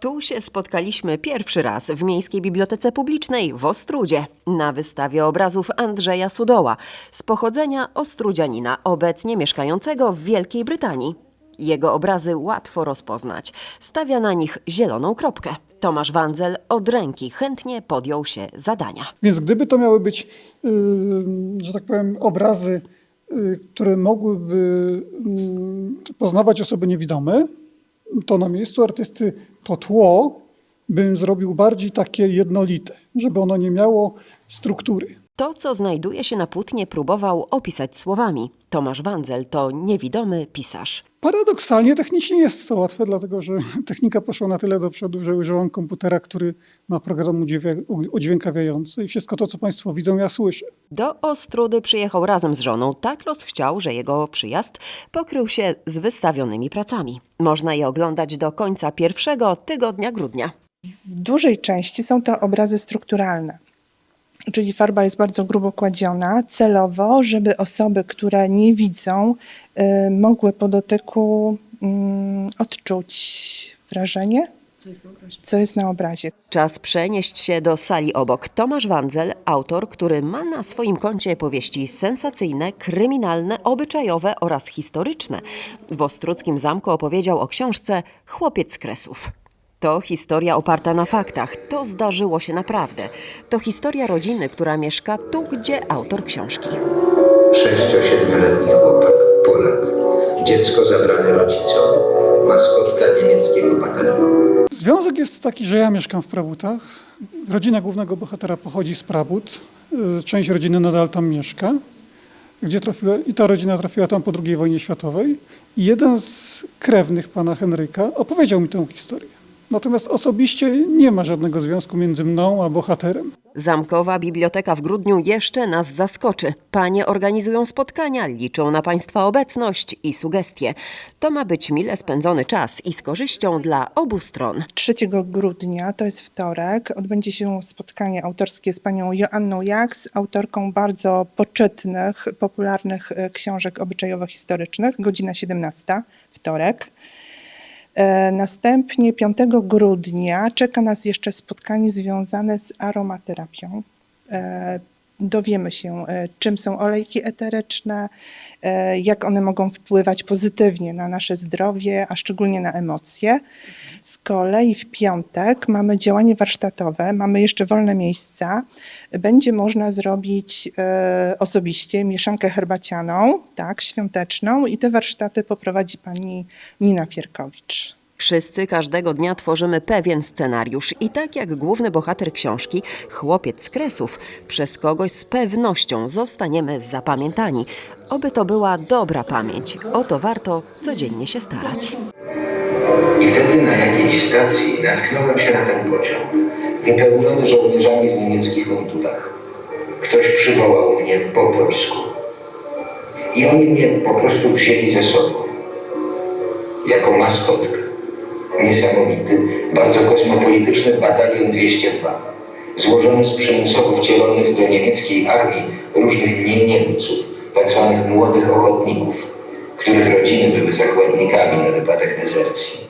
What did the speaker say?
Tu się spotkaliśmy pierwszy raz w Miejskiej Bibliotece Publicznej w Ostrudzie na wystawie obrazów Andrzeja Sudoła z pochodzenia Ostrudzianina, obecnie mieszkającego w Wielkiej Brytanii. Jego obrazy łatwo rozpoznać. Stawia na nich zieloną kropkę. Tomasz Wandzel od ręki chętnie podjął się zadania. Więc gdyby to miały być, yy, że tak powiem, obrazy, yy, które mogłyby yy, poznawać osoby niewidome, to na miejscu artysty to tło bym zrobił bardziej takie jednolite, żeby ono nie miało struktury. To, co znajduje się na płótnie, próbował opisać słowami. Tomasz Wandzel to niewidomy pisarz. Paradoksalnie technicznie jest to łatwe, dlatego że technika poszła na tyle do przodu, że użyłam komputera, który ma program udźwię- udźwiękawiający i wszystko to, co Państwo widzą, ja słyszę. Do Ostrudy przyjechał razem z żoną. Tak los chciał, że jego przyjazd pokrył się z wystawionymi pracami. Można je oglądać do końca pierwszego tygodnia grudnia. W dużej części są to obrazy strukturalne. Czyli farba jest bardzo grubo kładziona, celowo, żeby osoby, które nie widzą, y, mogły po dotyku mm, odczuć wrażenie, co jest na obrazie. Czas przenieść się do sali obok. Tomasz Wandzel, autor, który ma na swoim koncie powieści sensacyjne, kryminalne, obyczajowe oraz historyczne. W Ostruckim Zamku opowiedział o książce Chłopiec z Kresów. To historia oparta na faktach. To zdarzyło się naprawdę. To historia rodziny, która mieszka tu, gdzie autor książki. 6-7-letni chłopak, Polak. Dziecko zabrane rodzicom, maskotka niemieckiego batalionu. Związek jest taki, że ja mieszkam w Prabutach. Rodzina głównego bohatera pochodzi z Prabut. Y, Część rodziny nadal tam mieszka. Gdzie trafiła, I ta rodzina trafiła tam po II wojnie światowej. I jeden z krewnych pana Henryka opowiedział mi tę historię. Natomiast osobiście nie ma żadnego związku między mną a bohaterem. Zamkowa Biblioteka w grudniu jeszcze nas zaskoczy. Panie organizują spotkania, liczą na Państwa obecność i sugestie. To ma być mile spędzony czas i z korzyścią dla obu stron. 3 grudnia, to jest wtorek, odbędzie się spotkanie autorskie z panią Joanną Jaks, autorką bardzo poczytnych, popularnych e, książek obyczajowo-historycznych, godzina 17, wtorek. E, Następnie 5 grudnia czeka nas jeszcze spotkanie związane z aromaterapią. Dowiemy się, e, czym są olejki eteryczne, e, jak one mogą wpływać pozytywnie na nasze zdrowie, a szczególnie na emocje. Z kolei w piątek mamy działanie warsztatowe, mamy jeszcze wolne miejsca. Będzie można zrobić e, osobiście mieszankę herbacianą, tak, świąteczną i te warsztaty poprowadzi pani Nina Fierkowicz. Wszyscy każdego dnia tworzymy pewien scenariusz i tak jak główny bohater książki, chłopiec z kresów, przez kogoś z pewnością zostaniemy zapamiętani. Oby to była dobra pamięć. O to warto codziennie się starać. I wtedy na jakiejś stacji natknąłem się na ten pociąg, wypełniony żołnierzami w niemieckich mundurach. Ktoś przywołał mnie po polsku. I oni mnie po prostu wzięli ze sobą. Jako maskotkę. Niesamowity, bardzo kosmopolityczny batalion 202. Złożony z przymusowo wcielonych do niemieckiej armii różnych nie Niemców, tak zwanych młodych ochotników, których rodziny były zakładnikami na wypadek dezercji.